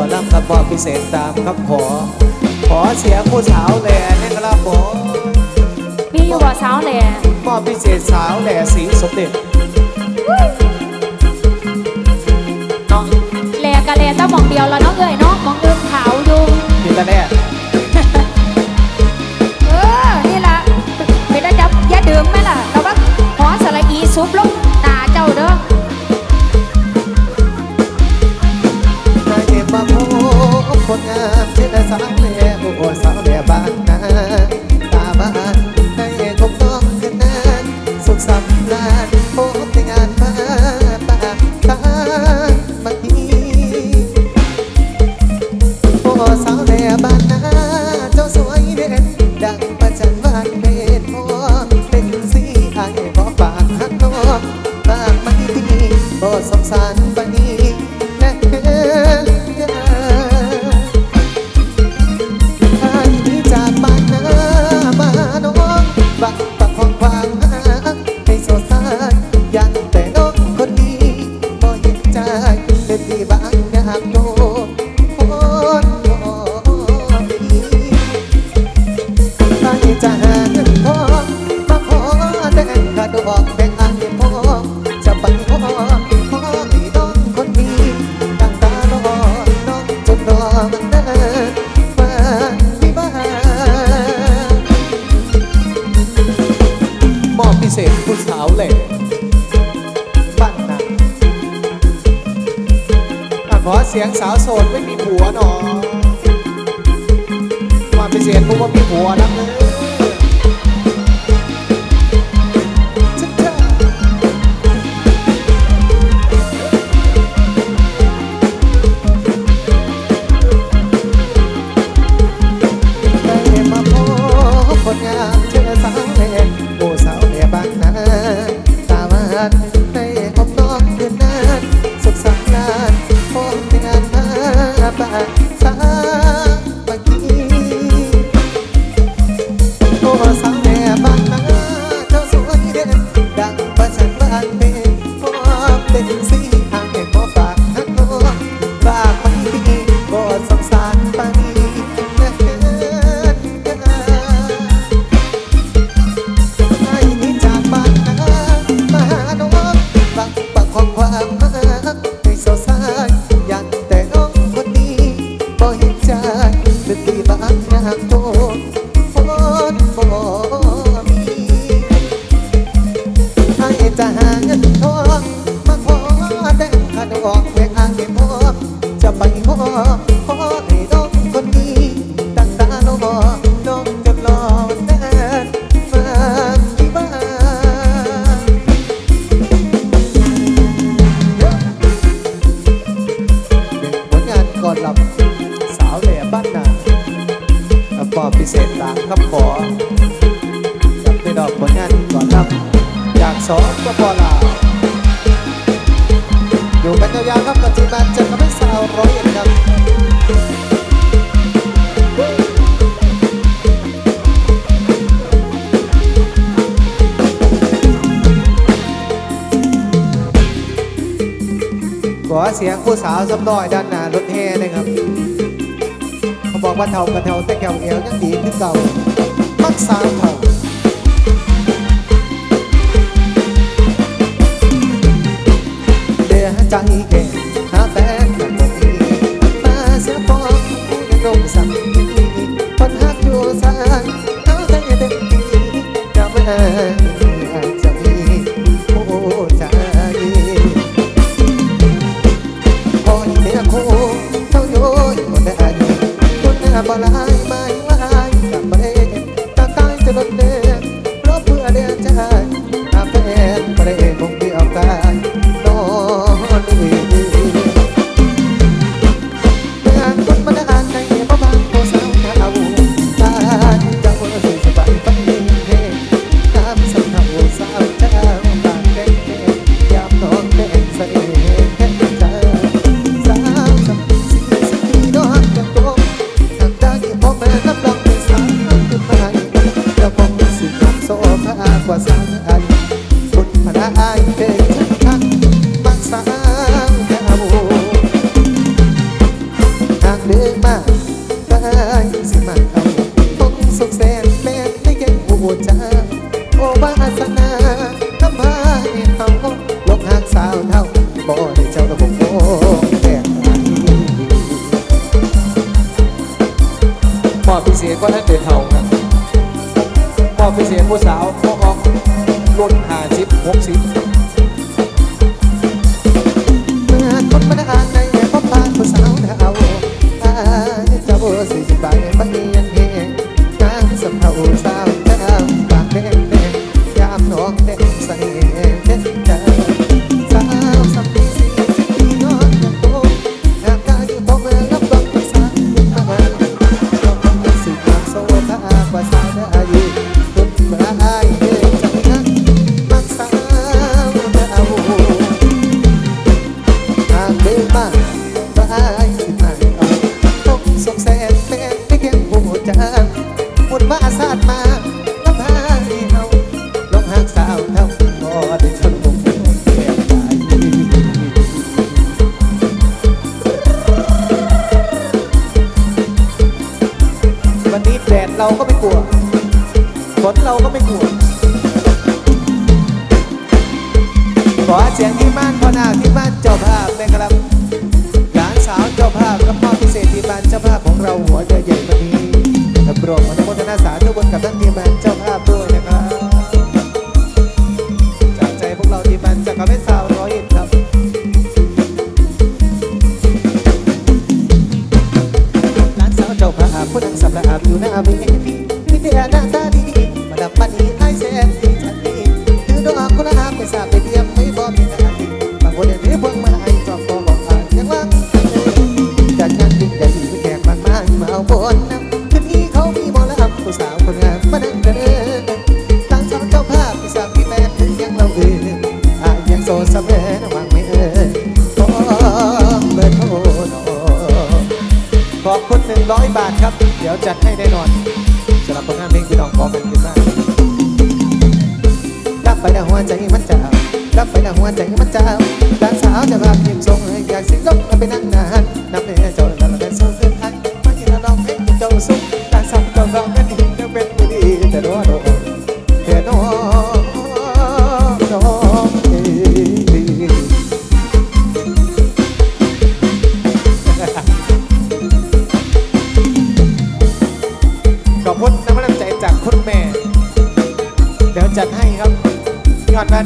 อลำกับบอพิเศษตามคำขอ ขอเสียผู้สาวแหล่ในกระบอกมีอยู่บ่สาวแหล่บอพิเศษสาวแหล่สีสมเด็จเนาะแหล่กะแหล่แต่มองเดียวแล้วเนาะเอ้ยเนาะมองอื่นขาวอยู่นี่ละแน่เออนี่ละไป็นระดับยาดื่มไหมล่ะเราว่าขอสลระอีซุปลง ขอเสียงสาวโสดไม่มีผัวหนอความเป็นเศษเพราะว่ามีผัวนะเพื่ สปปลาอยู่เป็นยาวๆครับกับทีมงานเจ็ดกับเป็นสาวร้อยเอ็ดครับขอเสียงผู้สาวสำน่อยด้านหน้ารถแห่นะครับเขาบอกว่าเท่ากับเท่าแต่แก้วเอวยังดีคือเก่าพักสามเท่า tan con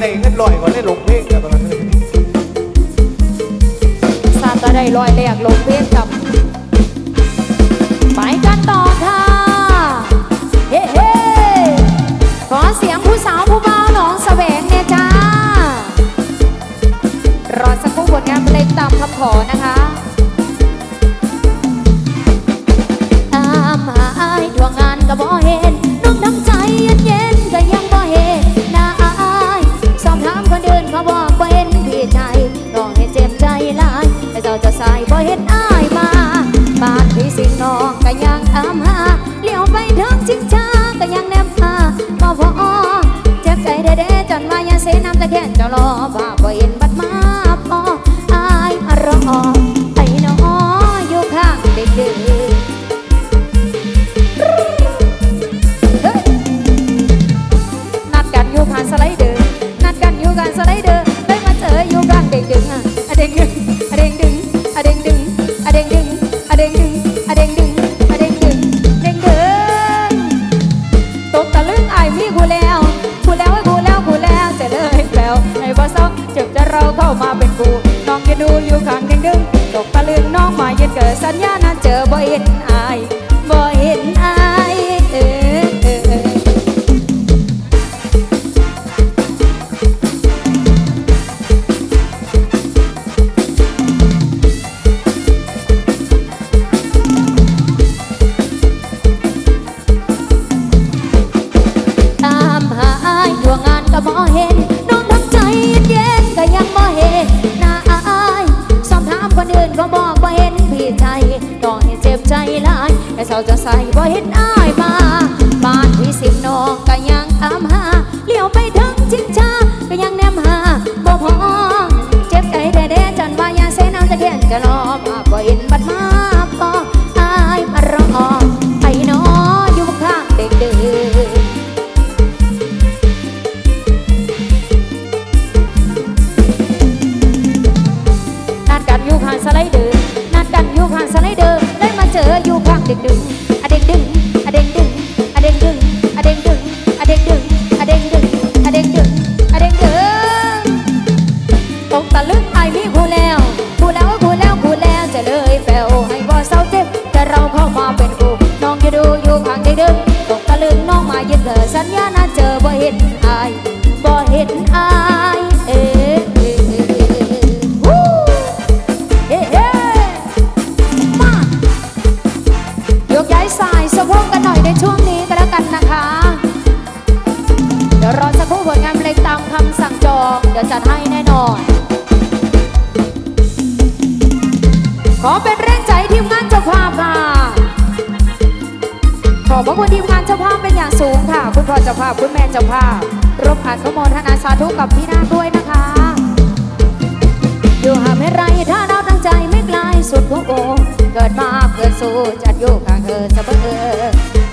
ได้เงินลอยกว่าได้ลงเพลงกับมันซาก็ได้ลอยแรกลงเพลงกับไปกันต่อค่ะ เฮ้เฮ้ขอเสียงผู้สาวผู้บ่าวน้องแสวงเนี่ยจ้ารอสักครู่ผลงานเพลงตามคำขอนะคะ อามาเลี้ยวไปทางชิงช้าก็ยังแนบตาบ่พอเจ็บใจเด้ๆจนวาอยาเสน้ำตะแคงเจ้ารอ Tchau, Jassaia. ุดหัวโกเกิดมาเพื่อสู้จัดอยู่ข้างเธอเสมอ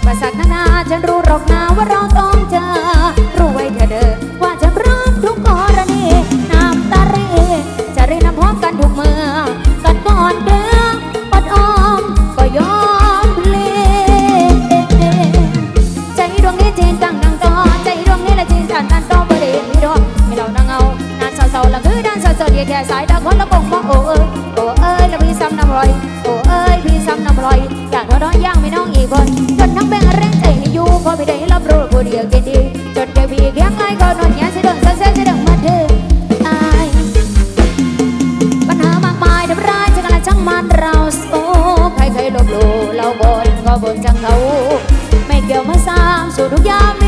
มาสักนานาฉันรู้หรอกนาว่าเราต้องเจอ รู้ไว้เธอเด้อว่าจะพร้อมทุกกรณีน้ำตาเรีจะเรียน้ำพร้อมกันทุกเมื่อกันก่อนเด้อปัดออมก็ยอมเลใจดวงนี้จีนตั้งนังตอใจดวงนี้ละจีนสันตันต้อบ่ได้ม่ดอกไม่เรานางเอานานเศร้าๆละคือด้านเศร้าๆเดียแค่สาย จังเขา ไม่เกี่ยวมาสร้างสู่ทุกยาม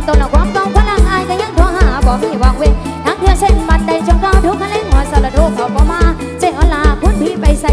ำต้นักความต้องพลังอายก็ยังโทรหาบอกให้วางเวทางเธอเส้นบันไดจงก้าวทุกขะเล่งหัวสารทุกข์ขาบมาเจ้าลาคุณพี่ไปใส่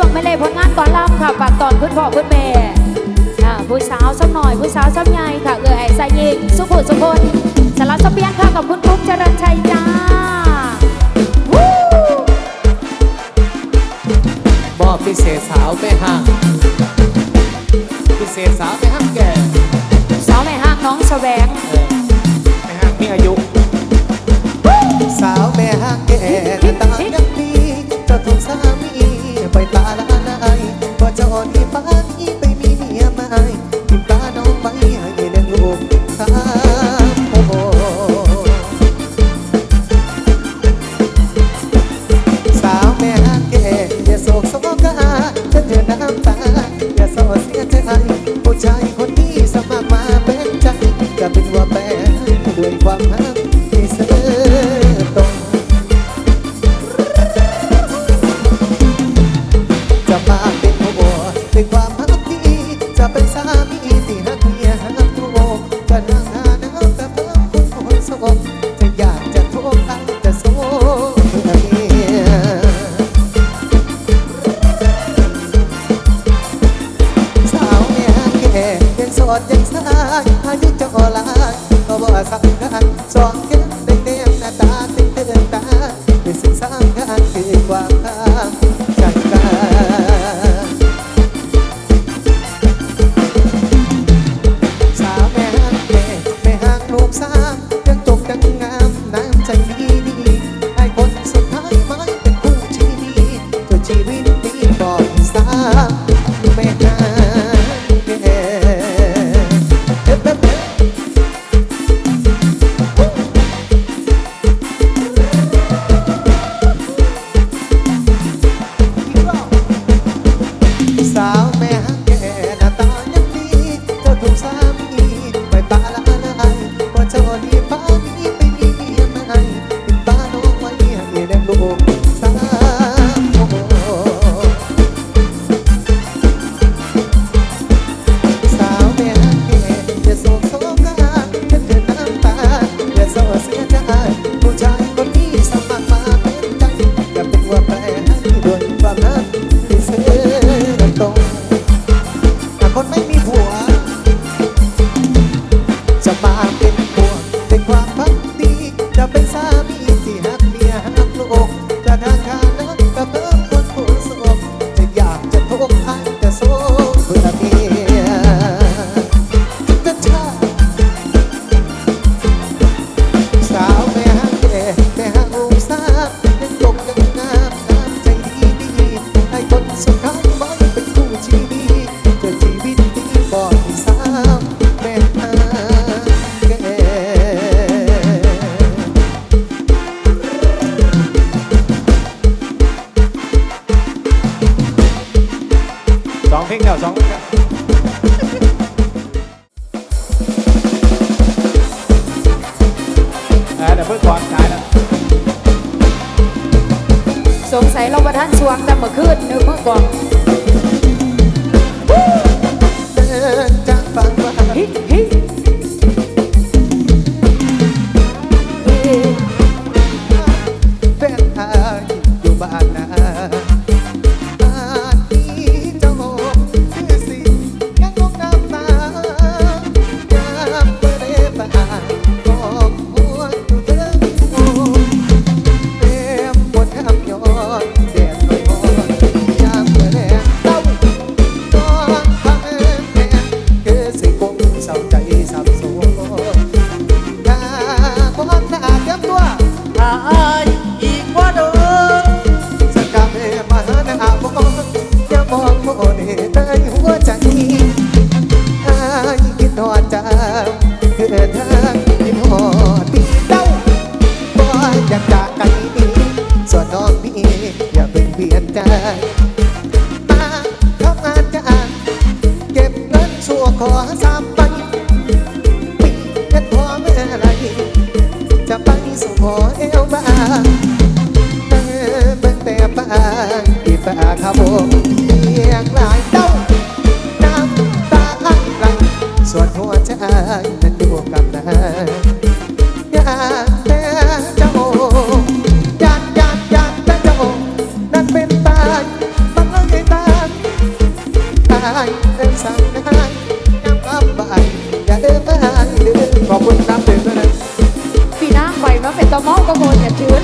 ช่วงไม่เล่ผลงานก่อนล่ำค่ะฝากตอนพื้นพ่อพื้นแม่ผู้สาวส้ำหน่อยผู้สาวส้ำใหญ่ค่ะเอ๋ไอ้สายยิงสุขุสุคนสารสเปียนค่ะกับคุณปุ๊กจรัญชัยจ้าบอบพิเศษสาวแม่ห้างพิเศษสาวแม่ห้างแก่สาวแม่ห้างน้องแสวงแม่ห้างมีอายุ สาวแม่ห้างแก่ตายังดีจะถูกสามี ไปตาละอาไบ่จะอ่อนที่ฟ้าที่ไปมีเมียมาอายทิมตาน้องไปให้เลี้ยงลูกตาโอ้โสาวแม่ฮัแก่อย่าโศกโศงกะอาฉัเจอน้ำตาอย่าโศกเสียใจ เดี๋ยวเพิ่งก่อนขายนะสงสัยเราประทันชวงแต่เมื่อคืนนึกเมื่อก่อนเดินจากฝันว่าฮิฮิ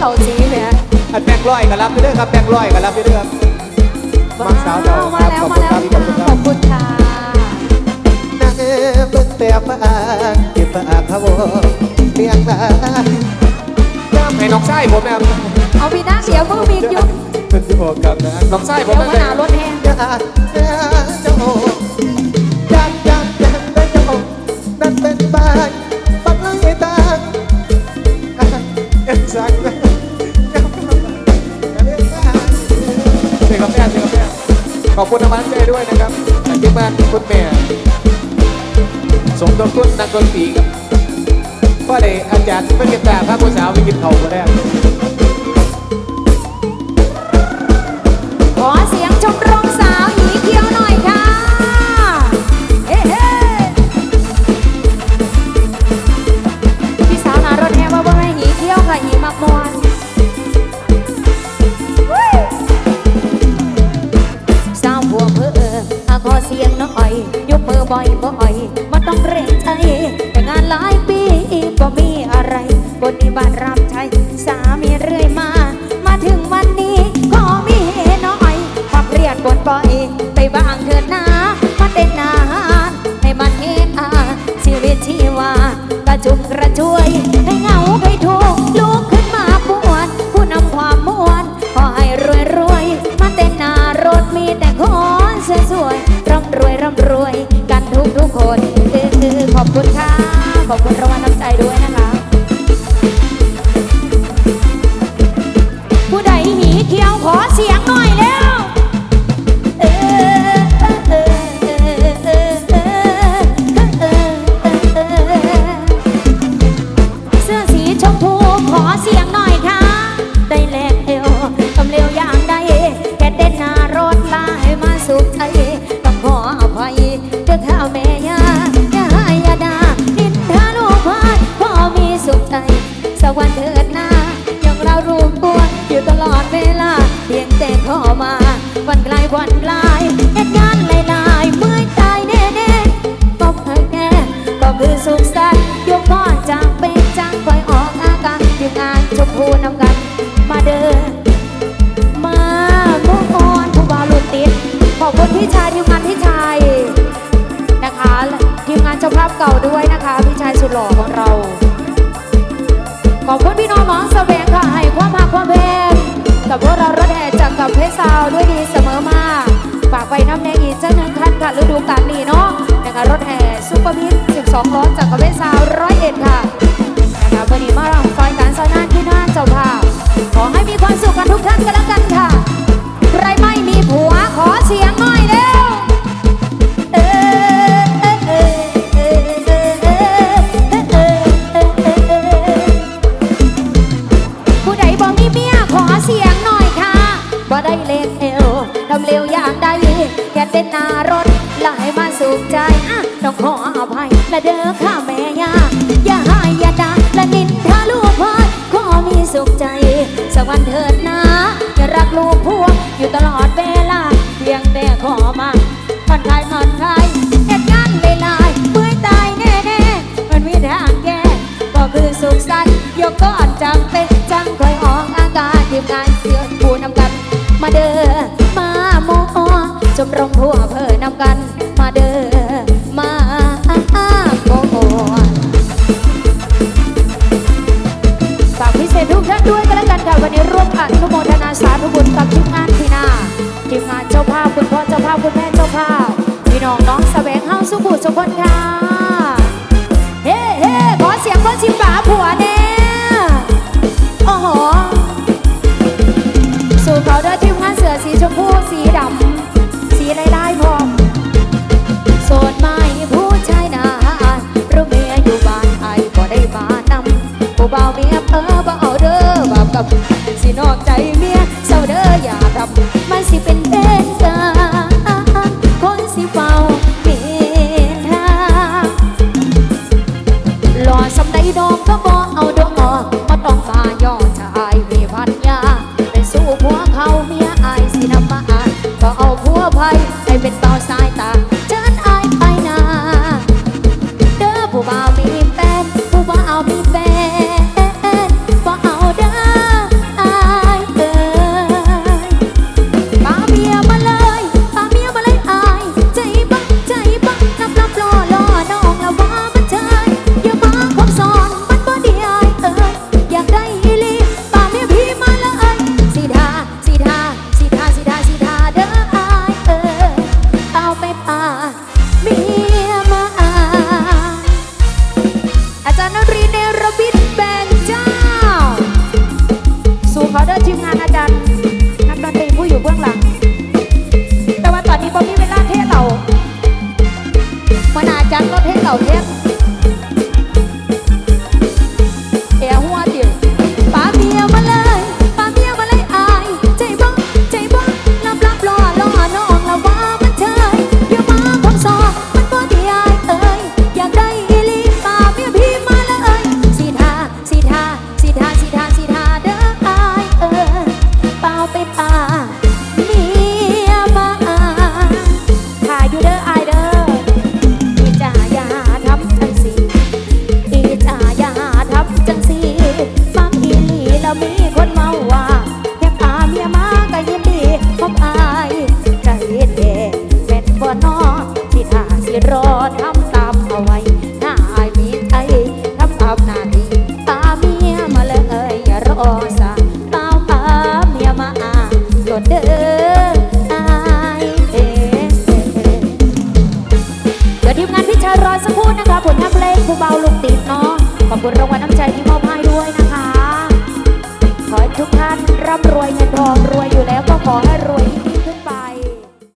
เราสีแหมอันแบงค์ร้อยก็รับไปเด้อครับแบงค์ร้อยก็รับไปเด้อครับมักสาวเจ้ามาแล้วครับมาแล้วขอบคุณครับขอบคุณค่ะนางเอ๋เบิ่งแต่ปากเก็บปากเขาเลี้ยงหลานให้น้องไส้ผมนะครับเอาพี่นักเสียมือมียุบเป็นที่ผมครับนะน้องไส้ผเดี๋มยวนะมาหนารถแห้ง ขอบคุณน้ำมันใจด้วยนะครับที่บ้านคุณแม่สมทบทุนนักดนตรีก็ได้อาจารย์เป็นกีตาร์พระผู้สาวไปกินเขาคนแไปน้ำแดงอีกเจ้าหนึ่งท่านค่ะฤดูกาลนี้เนาะนะคะรถแห่ซุปเปอร์พิท12ล้อจากกับเวสาวร้อยเอ็ดค่ะนะคะวันนี้มาลองซอยการซอยนานที่น่านเจ้าภาพขอให้มีความสุขกันทุกท่านกันแล้วกันค่ะ ขออภัยและเด้อข้าแม่ย่าอย่าให้อย่าด่าและนินทาลูกพ่อขอมีสุขใจสักวันเถิดนะอย่ารักลูกพวงอยู่ตลอดเวลาเพียงแต่ขอมาผ่อนคลายผ่อนคลายเหตุงานหลายเมื่อตายแน่ๆมันมีทางแก้ก็คือสุขสันต์ยกก้อนจำเป็นจังคอยออกอาการทีมงานเสือผู้นำกัน มาเด้อมาโมชมรมผัวเพอ วันนี้ร่วมอนุโมทนาสาธุบุญกับทีมงานทีนาทีมงานเจ้าภาพคุณพ่อเจ้าภาพคุณแม่เจ้าภาพพี่น้องน้องแสวงเฮาสุขุสุขคนค่ะเฮ้เฮ้ขอเสียงคนชิมฝาผัวแน่โอ้โหสู่เขาเด้อทีมงานเสือสีชมพูสีดำสีลายลายๆพร้อมโสดไม่ผู้ชายนานรือเมียอยู่บ้านไอ้ก็ได้มานำผู้บ่าวเมียเพ้อบ่เอาเด้อบ่าปกับ ใจเมี